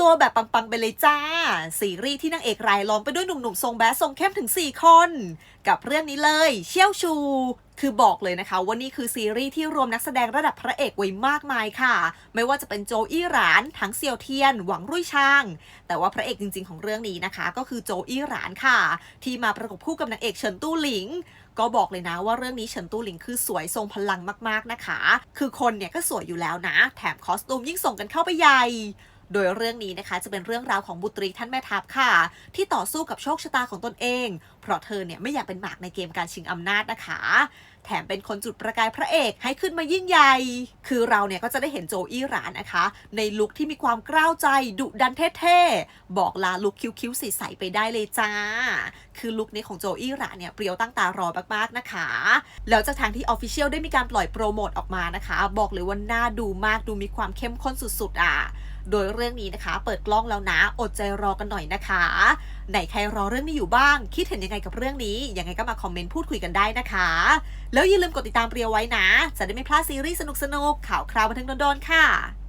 ตัวแบบปัง ๆ ไปเลยจ้า ซีรีส์ที่นางเอกรายล้อมไปด้วยหนุ่มๆทรงแบดทรงเข้มถึง 4 คน กับเรื่องนี้เลย เชี่ยวชู คือบอกเลยนะคะว่านี่คือซีรีส์ที่รวมนักแสดงระดับพระเอกไว้มากมายค่ะ ไม่ว่าจะเป็นโจอี้หราน ทั้งเซียวเทียน หวังรุ่ยช่าง แต่ว่าพระเอกจริง ๆ ของเรื่องนี้นะคะ ก็คือโจอี้หรานค่ะ ที่มาประกบคู่กับนางเอกเฉินตู้หลิงก็บอกเลยนะว่าเรื่องนี้เฉินตู้หลิงคือสวยทรงพลังมากๆนะคะ คือคนเนี่ยก็สวยอยู่แล้วนะ แถมคอสตูมยิ่งส่งกันเข้าไปใหญ่ โดยเรื่องนี้นะคะจะเป็นเรื่องราวของบุตรีท่านแม่ทัพค่ะ ที่ต่อสู้กับโชคชะตาของตนเอง เพราะเธอเนี่ยไม่อยากเป็นหมากในเกมการชิงอำนาจนะคะ แถมเป็นคนจุดประกายพระเอกให้ขึ้นมายิ่งใหญ่ คือเราเนี่ยก็จะได้เห็นโจอี้หรานนะคะ ในลุคที่มีความกล้าวใจดุดันเท่ๆ บอกลาลุคคิ้วๆใสๆไปได้เลยจ้า คือลุคนี้ของโจอี้หรานเนี่ยเปรียวตั้งตารอมากๆนะคะ แล้วจากทางที่ออฟฟิเชียลได้มีการปล่อยโปรโมทออกมานะคะ บอกเลยว่าน่าดูมากดูมีความเข้มข้นสุดๆอะ โดยเรื่องนี้นะคะ เปิดกล้องแล้วนะ อดใจรอกันหน่อยนะคะ ไหนใครรอเรื่องนี้อยู่บ้าง คิดเห็นยังไงกับเรื่องนี้ ยังไงก็มาคอมเมนต์พูดคุยกันได้นะคะ แล้วอย่าลืมกดติดตามเปรียวไว้นะ จะได้ไม่พลาดซีรีส์สนุกๆข่าวคราวบันเทิงโดนๆค่ะ